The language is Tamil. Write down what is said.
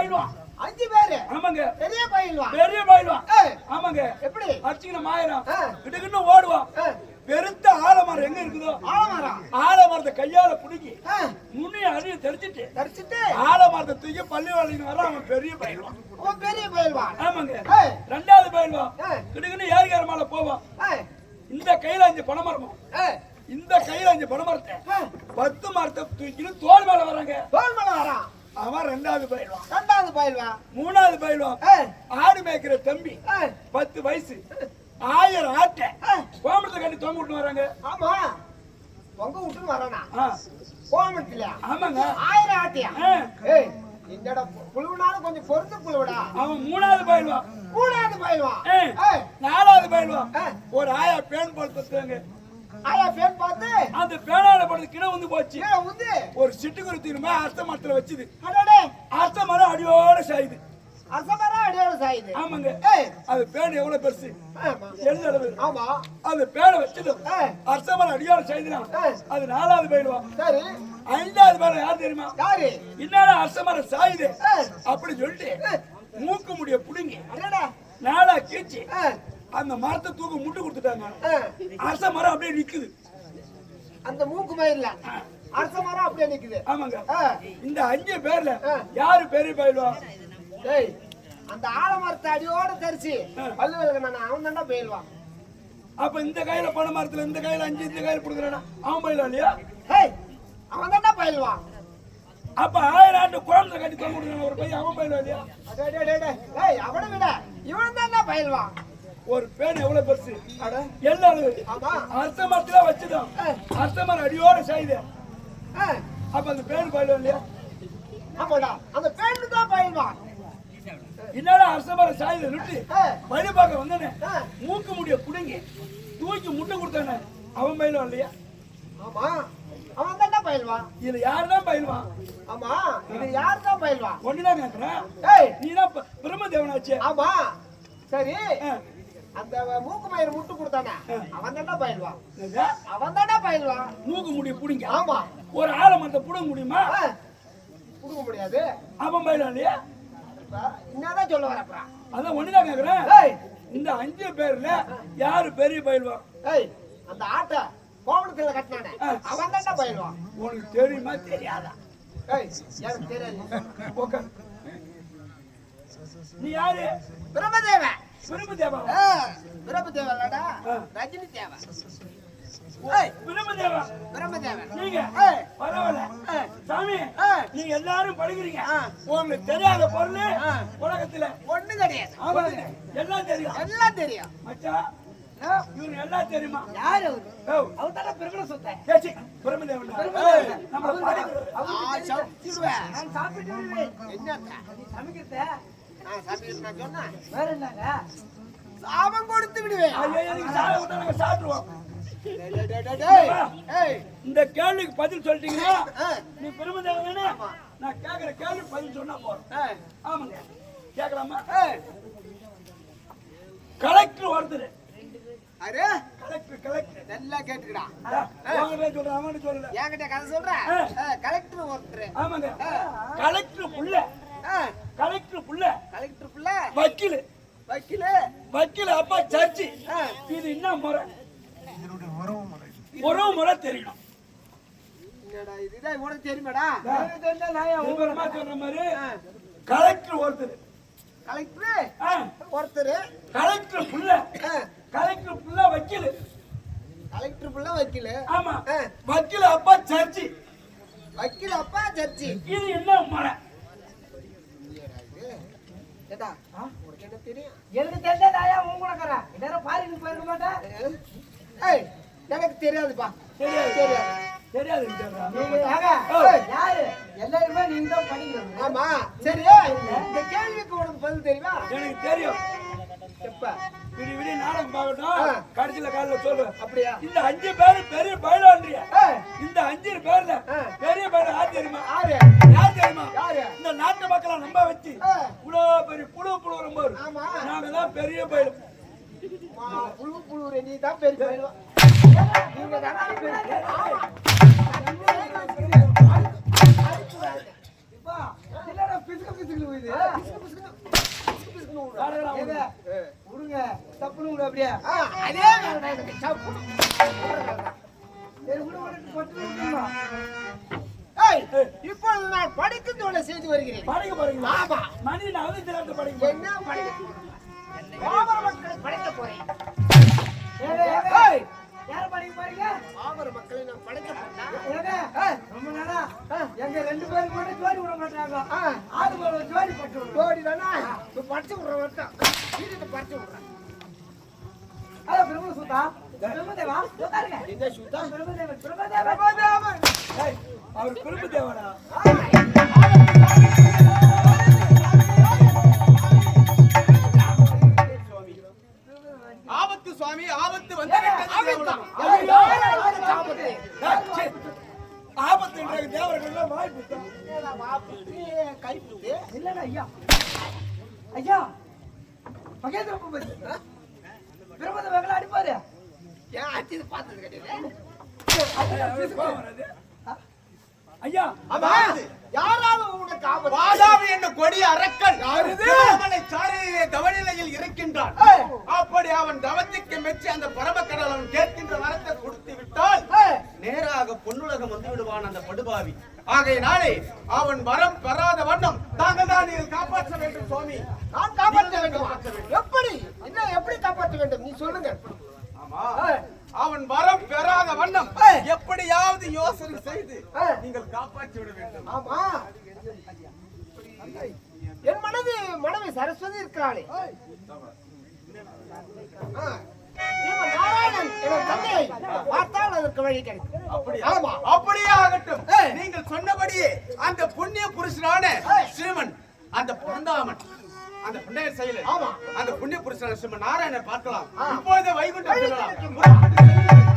அஞ்சு பேரு. ஆமாங்க. பெரிய பயில்வா? பெரிய பாயிடுவான் ஏய், ஆமாங்க. எப்படி? அடிச்சுக்கின மாயிரம். கிட்டுக்கிட்டு ஓடுவான். பெருத்த ஆலமரம் எங்க இருக்குதோ? ஆலமரம். ஆலமரத்தை கையால பிடிக்கி ஆ, நுனி அடியை தெரிச்சிட்டு தரிச்சிட்டு ஆலமரத்தை தூக்கி பள்ளி வர அவன் பெரிய பயிடுவான் உன் பெரிய பயில்வா? ஆமாங்க. ரெண்டாவது பயிடுவான் ஆ. கிட்டுக்கிட்டு ஏரிகார மேல போவான் இந்த கையில அஞ்சு பனைமரமும் ஏய், இந்த கையில அஞ்சு பனைமரத்தை ஏய், பத்து மரத்தை தூக்கிட்டு தோல் மேல வராங்க. தோல் மேல வரான். அவன் ரெண்டாவது பயில்வான். ரெண்டாவது பயில்வா மூணாவது பயில்வான். ஆடு மேய்க்கிற தம்பி. பத்து வயசு. ஆயிரம் ஆட்டை. கோமரத்தை கட்டி தொங்க விட்டு வராங்க. ஆமா. பொங்க விட்டுன்னு வரானா? ஆ, கோமத்திலயா ஆமாங்க. ஆயிரம் ஆட்டியா? என்னடா புழுவுனாலும் கொஞ்சம் பொறுத்து புழுவுடா. அவன் மூணாவது பயில்வான். மூணாவது பயில்வான். நாலாவது பயில்வான். ஒரு ஆயா பேன் தத்துவாங்க ஆயா பார்த்து அந்த பேனால படுத்து கிட வந்து போச்சு. ஒரு சிட்டுக்குருத்தி திரும்ப அரச மரத்துல வச்சுது. அரச மரம் அடியோட சாயுது. அசமரா அடியோட சாயுது. ஆமாங்க. அது பேன் எவ்வளவு பெருசு? எழுத அளவு? ஆமா. அந்த பேனை வச்சதும் ஏய். அரச மரம் அடியோட சாயுதுனா அது நாலாவது பயில்வான் சரி. ஐந்தாவது பேரை யார் தெரியுமா? யாரு? என்னடா அரசமரம் சாயுது? ஏய். அப்படி சொல்லிட்டு மூக்கு முடிய புடுங்கி நாளா கீச்சு அந்த மரத்தை தூக்க முட்டு கொடுத்துட்டாங்க. அரச மரம் அப்படியே நிக்குது. அந்த மூக்கு மயிர்ல அரச மரம் அப்படியே நிக்குது. ஆமாங்க. இந்த அஞ்சு பேர்ல. யாரு பெரிய பயிலுவா? ஏய் அந்த ஆலமரத்தை அடியோட தரிச்சு பல்லு விளக்கு நான் அவன் தாண்டா போயிடுவான் அப்ப இந்த கையில பண மரத்துல இந்த கையில அஞ்சு இந்த கையில கொடுக்குறானா அவன் பயிலுவா இல்லையா? ஏய் அவன் தாண்டா பயில்வான். அப்ப ஆயிரம் ஆண்டு குழந்தை கட்டி தொங்க கொடுக்குறான் ஒரு பையன் அவன் பயிலுவா இல்லையா. ஏய் அவனை விட இவன் தாண்டா பயில்வான். ஒரு பேன் எவ்வளவு பெருசு? அட. எல்லா அளவு. ஆமா. அரச மரத்துல வச்சுதான். அரச மரம் அடியோட ஏய், அப்ப அந்த பேன் பயிலுவா இல்லையா? ஆமாடா. அந்த பேண்டு தான் பயில்வான் என்னடா அரச மரம் சாயுது ஏய், வழி பார்க்க வந்தானே. மூக்கு முடிய புடுங்கி தூக்கி முட்டை கொடுத்தானே. அவன் பயிலுவான் இல்லையா? ஆமா. அவன் பயில்வான் இதுல யாருதான் பயிலுவான் ஆமா. இது யார் தான் பயில்வான் ஒண்ணுதான் கேட்கிறேன் ஏய். நீ தான் பிரம்மதேவனாச்சே. ஆமா. சரி. அந்த மூக்கு மயிர் முட்டு கொடுத்தானே? அவன் தாண்டா பயில்வான்? அவன் தாண்டா பயில்வான். மூக்கு முடிய புடிங்க ஆமா. ஒரு ஆலமரத்தை புடுங்க முடியுமா? கொடுக்க முடியாது. அவன் இப்ப என்னதான் சொல்ல வரப்பா? அதான் ஒண்ணுதான் கேக்குறேன். இந்த அஞ்சு பேர்ல யாரு பெரிய பயில்வான் ஏய் அந்த ஆட்டை கோவணத்துல கட்டினானே. அவன் தாண்டா பயில்வான். உனக்கு தெரியுமா? தெரியாதா? ஏய் எனக்கு தெரியாது. நீ யாரு? பிரம்மதேவன். பிரம்மதேவா ஆ, பிரம்மதேவன்லடா ரஜினி தேவன் ஏய் பிரம்மதேவா. பிரம்மதேவன். நீங்க. எல்லாரும் படிக்கிறீங்க. ஆ. உங்களுக்கு தெரியாத பொருள். உலகத்துல. ஒண்ணு கிடையாது. எல்லாம் தெரியும். எல்லாம் தெரியும். எல்லாம் தெரியுமா? யார் அவரு? அவர் தானே பிரபல சொத்தை. ஏச்சி பிரம்மதேவன். பிரம்மதேவன். நம்ம பாடி? நீ சமைக்கிறத? நான் சொன்னேன். அவன் கொடுத்து விடுவேன். சாப்பிடுவோம் இந்த கேள்விக்கு பதில் சொல்லிட்டீங்கன்னா நீ பெருமை தேவை நான் கேட்கிற கேள்வி பதில் சொன்னா ஏய், ஆமாங்க. கேட்கலாமா. கலெக்டர் ஒருத்தர். அரே, கலெக்டர் கலெக்டர். நல்லா கேட்டுக்கடா. உங்ககிட்ட சொல்றேன் அவன்கிட்ட சொல்லல என்கிட்ட கதை சொல்ற? ஆ. ஆ, கலெக்டர் ஒருத்தர். ஆமாங்க. கலெக்டர் புள்ள கலெக்டர் புள்ள. கலெக்டர் புள்ள. வக்கீல். வக்கீலு. வக்கீல் அப்பா சர்ச்சு ஆ. இது என்ன முறை? இதனுடைய உறவு முறை. உறவு முறை தெரியணும். கலெக்டர் ஒருத்தர். கலெக்டர்? ஆ, ஒருத்தர்? கலெக்டர் புள்ள. ஆ, கலெக்டர் புள்ள வக்கீல். கலெக்டர் புள்ள வக்கீலு? ஆமா. வக்கீல் அப்பா சர்ச்சு வக்கீல் அப்பா ஜட்ஜி. இது என்ன முறை? ஏடா உனக்கு என்ன தெரியும்? எனக்கு தெரிஞ்ச உன் கூட இருக்கிறேன் நேரம் பாரிக்கு போயிருக்க மாட்டேன் ஏய் எனக்கு தெரியாதுப்பா. தெரியாது. தெரியாது. தெரியாது யாரு? எல்லாருமே நீங்க தான் படிக்கிறீங்க ஆமா. சரி இந்த கேள்விக்கு உனக்கு பதில் தெரியுமா? எனக்கு தெரியும். எப்ப? விடி விடி நாடகம் பார்க்கட்டும். கடைசியில காலைல சொல்றேன் அப்படியா? இந்த அஞ்சு பேரு பெரிய பயிலான்றிய. ஏய், இந்த அஞ்சு பேர்ல. பெரிய பயில யார் தெரியுமா? யாரு? யார் தெரியுமா? இந்த நாட்டு மக்களை நம்ப வச்சு ஆ. இவ்வளோ பெரிய புழு புழு ரொம்ப. நாங்க தான் பெரிய பயிலும் புழு புழு நீ தான் பெரிய பயிலுவா இப்பொழுது நான் படிக்கும் தொழிலை செய்து வருகிறேன். படிக்க போறீங்களா ஆமா. வந்து தினத்தை படிக்க என்ன படிக்க பாமர மக்களை படைக்க போறேன். யார படிக்க போறீங்க? பாமர மக்களை நான் படைக்க போறேன். ரொம்ப நேரம் எங்க ரெண்டு பேருக்கு மட்டும் ஜோடி விட மாட்டாங்க. ஆ, ஆளுக்கு ஒரு ஜோடி பட்டு ஜோடி தானே? இப்ப படிச்சு விடுறேன் மட்டும் வீட்டுக்கு படிச்சு விடுறேன். ஹலோ சுத்தா பிரபுதேவா சுத்தாருங்க என்ன சுத்தா? பிரபுதேவன். பிரபுதேவன். ஏய், அவர் குறும்பு தேவடா ஆபத்து சுவாமி ஆபத்து வந்து ஆபத்தா? தேவர்கள்? கைப்புத்து? இல்லடா ஐயா ஐயா மகேந்திர பூபதி பிரபுதேவங்களை அடிப்பாரு ஏன் இது பார்த்தது கிடையாது? ஐயா யாரால உனக்கு ஆபத்து? என்ற கொடிய அரக்கன் சாலையிலே தவநிலையில் இருக்கின்றான். அப்படி அவன் தவத்துக்கு மெச்சி அந்த பரமக்கடல் அவன் கேட்கின்ற வரத்தை கொடுத்து விட்டால் நேராக பொன்னுலகம் வந்து விடுவான் அந்த படுபாவி. ஆகையினாலே அவன் வரம் பெறாத வண்ணம் தாங்கள் தான் காப்பாற்ற வேண்டும் சுவாமி. நான் காப்பாற்ற வேண்டுமா? எப்படி? என்ன எப்படி காப்பாற்ற வேண்டும்? நீ சொல்லுங்க. ஆமா. அவன் வரம் பெறாத வண்ணம். எப்படியாவது யோசனை செய்து. நீங்கள் காப்பாற்றி விட வேண்டும். ஆமா. என் மனது மனைவி சரஸ்வதி இருக்கிறாளே அப்படியா? ஆமா. அப்படியே ஆகட்டும். நீங்கள் சொன்னபடியே அந்த புண்ணிய புருஷனான ஸ்ரீமன் அந்த பொருந்தாமன் அந்த புண்ணிய செயலர் ஆமா. அந்த புண்ணிய புருஷனான ஸ்ரீமன் நாராயணன் பார்க்கலாம். இப்பொழுது வைகுண்டம்.